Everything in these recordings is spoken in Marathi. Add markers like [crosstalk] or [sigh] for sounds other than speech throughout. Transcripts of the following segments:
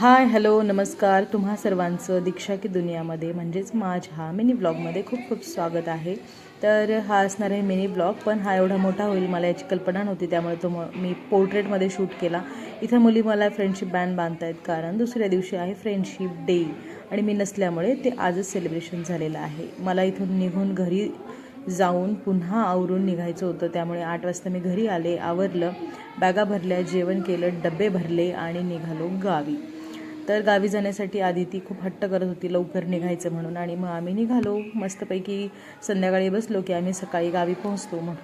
हाय हॅलो नमस्कार. तुम्हा सर्वांचं दीक्षा की दुनियामध्ये म्हणजेच माझ्या मिनी ब्लॉगमध्ये खूप खूप स्वागत आहे. तर हा असणार आहे मिनी ब्लॉग पण हा एवढा मोठा होईल मला याची कल्पना नव्हती त्यामुळे तो म- मी पोर्ट्रेटमध्ये शूट केला. इथं मुली मला फ्रेंडशिप बँड बांधतायत कारण दुसऱ्या दिवशी आहे फ्रेंडशिप डे आणि मी नसल्यामुळे ते आजच सेलिब्रेशन झालेलं आहे. मला इथून निघून घरी जाऊन पुन्हा आवरून निघायचं होतं त्यामुळे आठ वाजता मी घरी आले आवरलं बॅगा भरल्या जेवण केलं डबे भरले आणि निघालो गावी. तर गावी जाण्यासाठी आधी ती खूप हट्ट करत होती लवकर निघायचं म्हणून. आणि मग आम्ही निघालो. मस्तपैकी संध्याकाळी बसलो की आम्ही सकाळी गावी पोहोचतो मग.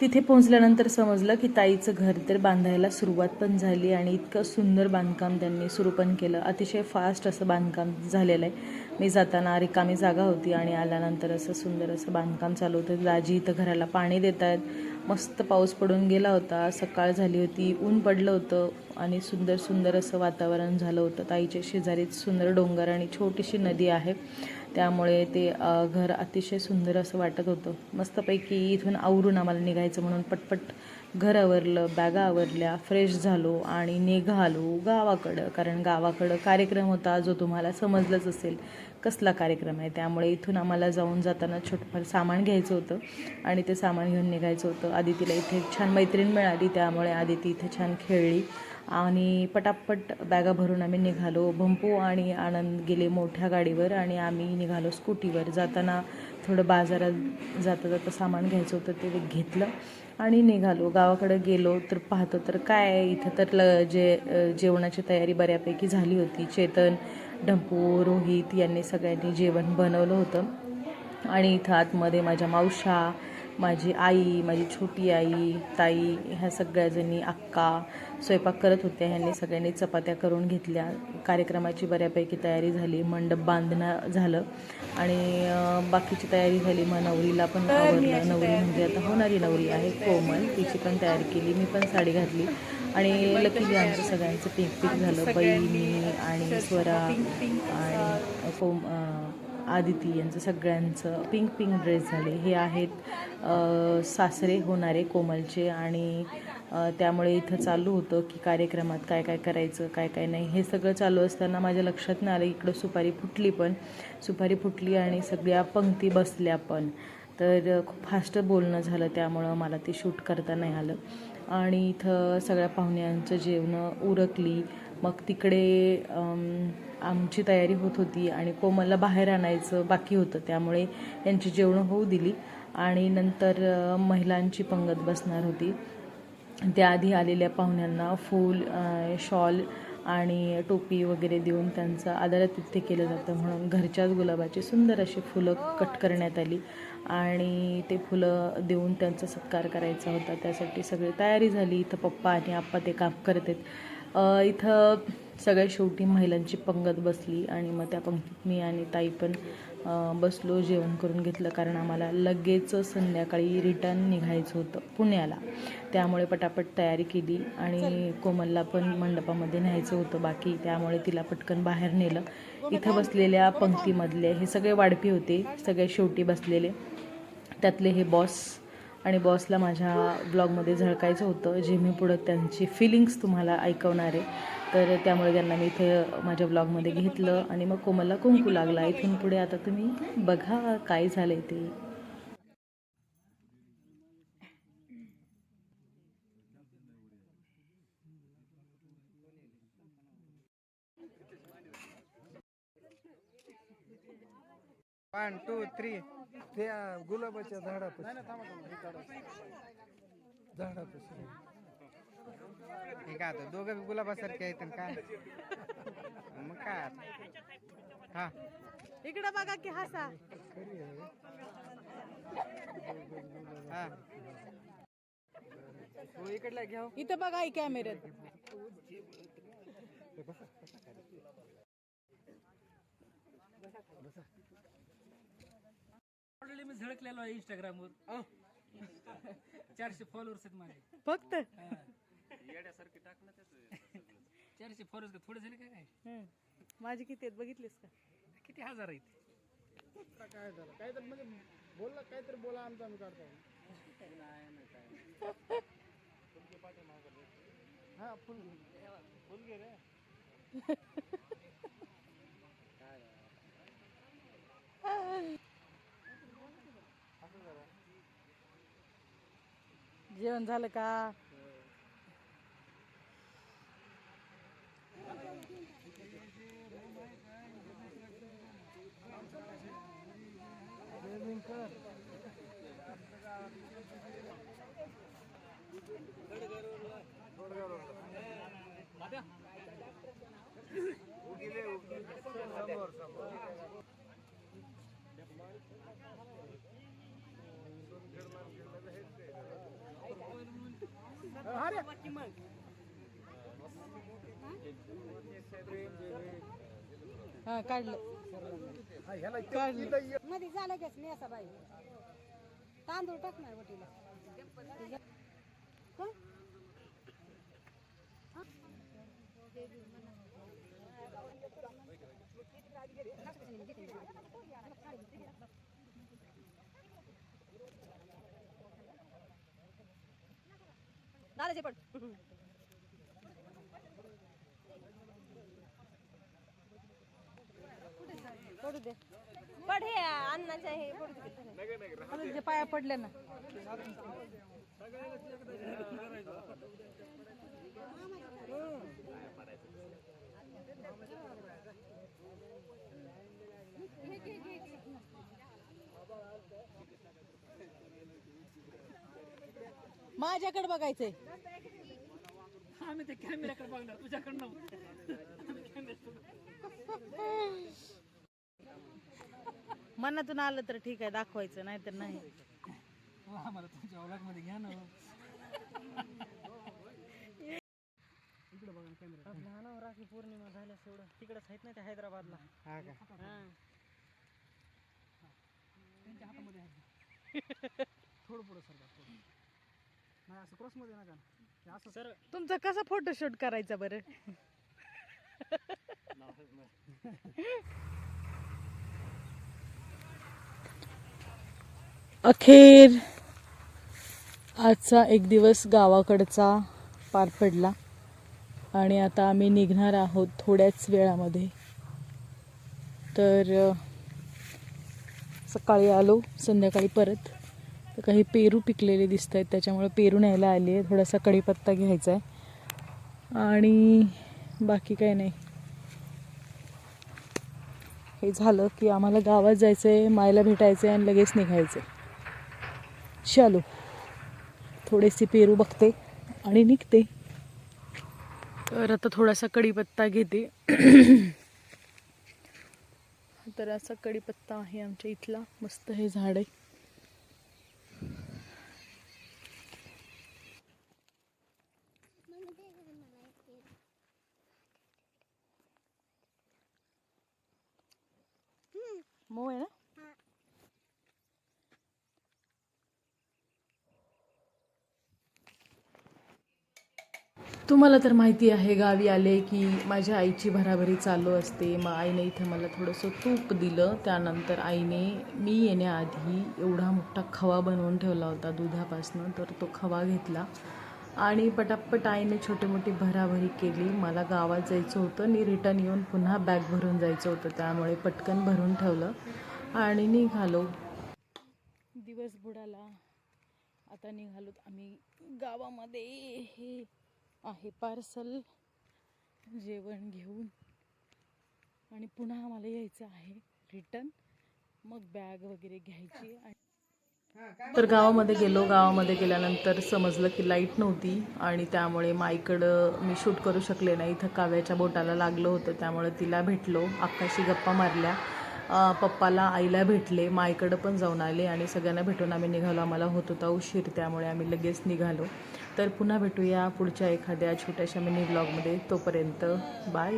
तिथे पोहोचल्यानंतर समजलं की ताईचं घर तर बांधायला सुरुवात पण झाली आणि इतकं सुंदर बांधकाम त्यांनी सुरू पण केलं. अतिशय फास्ट असं बांधकाम झालेलं आहे. मी जाताना रिकामी जागा होती आणि आल्यानंतर असं सुंदर असं बांधकाम चालू होतं. दाजी इथं घराला पाणी देत आहेत मस्त पाऊस पडून गेला होता. सकाळ झाली होती ऊन पडलं होतं आणि सुंदर सुंदर असं वातावरण झालं होतं. ताईच्या शेजारीच सुंदर डोंगर आणि छोटीशी नदी आहे. त्यामुळे ते घर अतिशय सुंदर असं वाटत होतं. मस्तपैकी इथून आवरून आम्हाला निघायचं म्हणून पटपट घर आवरलं बॅगा आवरल्या फ्रेश झालो आणि निघालो गावाकडं. कारण गावाकडं कार्यक्रम होता जो तुम्हाला समजलंच असेल कसला कार्यक्रम आहे. त्यामुळे इथून आम्हाला जाऊन जाताना छोटंफार सामान घ्यायचं होतं आणि ते सामान घेऊन निघायचं होतं. आदितीला इथे एक छान मैत्रीण मिळाली त्यामुळे आदिती इथे छान खेळली आणि पटापट बॅगा भरून आम्ही निघालो. भंपू आणि आनंद गेले मोठ्या गाडीवर आणि आम्ही निघालो स्कूटीवर जाताना थोडं बाजारात जाता जाता सामान घ्यायचं होतं ते घेतलं आणि निघालो. गावाकडे गेलो तर पाहतो तर काय इथं तर ल जे जेवणाची तयारी बऱ्यापैकी झाली होती. चेतन ढंपू रोहित यांनी सगळ्यांनी जेवण बनवलं होतं. आणि इथं आतमध्ये माझ्या मावशा माझी आई माझी छोटी आई ताई ह्या सगळ्याजणी अक्का स्वयंपाक करत होत्या. ह्यांनी सगळ्यांनी चपात्या करून घेतल्या. कार्यक्रमाची बऱ्यापैकी तयारी झाली. मंडप बांधणं झालं. आणि बाकीची तयारी झाली. मग नवरीला पण आवडलं. नवरी म्हणजे आता होणारी नवरी आहे. कोमल. तिची पण तयारी केली. मी पण साडी घातली. आणि लकीली आमचं सगळ्यांचं पिक पिक झालं. बहिणी आणि स्वरा आणि कोम आदिती यांचं सगळ्यांचं पिंक पिंक ड्रेस झाले. हे आहेत सासरे होणारे कोमलचे आणि त्यामुळे इथं चालू होतं की कार्यक्रमात काय काय करायचं काय काय नाही. हे सगळं चालू असताना माझ्या लक्षात नाही आलं इकडं सुपारी फुटली पण. सुपारी फुटली आणि सगळ्या पंक्ती बसल्या पण. तर खूप फास्ट बोलणं झालं त्यामुळं मला ते शूट करता नाही आलं. आणि इथं सगळ्या पाहुण्यांचं जेवणं उरकली. मग तिकडे आमची तयारी होत होती आणि कोमलला बाहेर आणायचं बाकी होतं. त्यामुळे यांची जेवणं होऊ दिली आणि नंतर महिलांची पंगत बसणार होती. त्याआधी आलेल्या पाहुण्यांना फूल शॉल आणि टोपी वगैरे देऊन त्यांचं आदरातिथ्य केलं जातं. म्हणून घरच्याच गुलाबाची सुंदर अशी फुलं कट करण्यात आली आणि ते फुलं देऊन त्यांचा सत्कार करायचा होता. त्यासाठी सगळी तयारी झाली. इथं पप्पा आणि आप्पा ते काम करत आहेत. इथं सगळ्या शेवटी महिलांची पंगत बसली आणि मग त्या पंक्तीत मी आणि ताई पण बसलो जेवण करून घेतलं. कारण आम्हाला लगेच संध्याकाळी रिटर्न निघायचं होतं पुण्याला. त्यामुळे पटापट तयारी केली आणि कोमलला पण मंडपामध्ये न्यायचं होतं बाकी. त्यामुळे तिला पटकन बाहेर नेलं. इथं बसलेल्या पंक्तीमधले हे सगळे वाढपी होते. सगळे शेवटी बसलेले. त्यातले हे बॉस आणि बॉसला माझ्या ब्लॉगमध्ये झळकायचं होतं जे मी पुढं त्यांची फिलिंग्स तुम्हाला ऐकवणार आहे. तर त्यामुळे त्यांना मी इथे माझ्या ब्लॉगमध्ये घेतलं आणि मग कोमलला कुंकू लागला. इथून पुढे आता तुम्ही बघा काय झालं आहे ते. वन टू थ्री त्या गुलाबाच्या झाडापाशी. झाडापाशी. हे काय आता दोघं बी गुलाबासारखे आहेत आणि काय? मग काय आता? हा. इकडे बघा की हसा. हा. तू इकडला घ्या हो. इथं बघा कॅमेऱ्यात ऑलरेडी मी झळकलेलो आहे इंस्टाग्रामवर चारशे फॉलोअर्स आहेत माझे. फक्त? चारशे फॉलोअर्स थोडे झाले काय? काय माझी किती आहेत बघितलीस का? किती हजार आहेत? काय झालं काहीतरी म्हणजे बोलला काहीतरी बोला आमचं आम्ही काढतो. हा फुल फुल घे [laughs] जेवण झालं का? हा काढलं. काढलं. मध्ये झालं घेत मी असा बाई. तांदूळ टाक नाही वटीला कोण? दादाचे पण. पडू दे. पड हे अन्नाच्या हे पडू दे पाया पडले ना. माझ्याकडे बघायचंय. आम्ही ते कॅमेऱ्याकडे बघणार तुझ्याकडे नव्हतं. मनातून आलं तर ठीक आहे दाखवायचं नाही तर नाही. हो, आम्हाला तुमच्या व्लॉगमध्ये घ्या ना. इकडे बघा कॅमेरा. लहान राखी पौर्णिमा झाल्या एवढं तिकडंच आहेत ना ते हैदराबादला. हा का? त्यांच्या हातामध्ये आहे. थोडं पुढं सर थोडं. नाही असं क्रॉसमध्ये नका. हे असं सर तुमचा कसा फोटोशूट करायचा बरं? अखेर आजचा एक दिवस गावाकडचा पार पडला आणि आता आम्ही निघणार आहोत थोड्याच वेळामध्ये. तर सकाळी आलो संध्याकाळी परत. काही पेरू पिकलेले दिसत आहेत. त्याच्यामुळे पेरू न्यायला आली आहे. थोडासा कढीपत्ता घ्यायचा आहे. आणि बाकी काही नाही. हे झालं की आम्हाला गावात जायचं आहे मायला भेटायचं आहे आणि लगेच निघायचं आहे चालो थोडेसे पेरू बघते आणि निघते. तर आता थोडासा कढीपत्ता घेते. तर असा कढीपत्ता आहे आमच्या इथला. मस्त हे झाड आहे. तुम्हाला तर माहिती आहे गावी आले की माझ्या आईची भराभरी चालू असते. मग आईने इथे मला थोडंसं तूप दिलं. त्यानंतर आईने मी येण्याआधी एवढा मोठा खवा बनवून ठेवला होता दुधापासनं तर तो खवा घेतला. आणि पटापट आईने छोटी मोठी भराभरी केली. मला गावात जायचं होतं. आणि रिटर्न येऊन पुन्हा बॅग भरून जायचं होतं. त्यामुळे पटकन भरून ठेवलं आणि निघालो. दिवस बुडाला. आता निघालो आम्ही गावामध्ये. हे आहे पार्सल जेवण घेऊन. आणि पुन्हा आम्हाला यायचं आहे रिटर्न. मग बॅग वगैरे घ्यायची आणि तर गावामध्ये गेलो. गावामध्ये गेल्यानंतर समजलं की लाइट नव्हती आणि त्यामुळे माईकडं मी शूट करू शकले नाही. इथं काव्याच्या बोटाला लागलं होतं त्यामुळे तिला भेटलो. आकाशी गप्पा मारल्या. पप्पाला आईला भेटले. माईकडं पण जाऊन आले आणि सगळ्यांना भेटून आम्ही निघालो. आम्हाला होत होता उशीर त्यामुळे आम्ही लगेच निघालो. तर पुन्हा भेटूया पुढच्या एखाद्या छोट्याशा मिनी ब्लॉगमध्ये तोपर्यंत बाय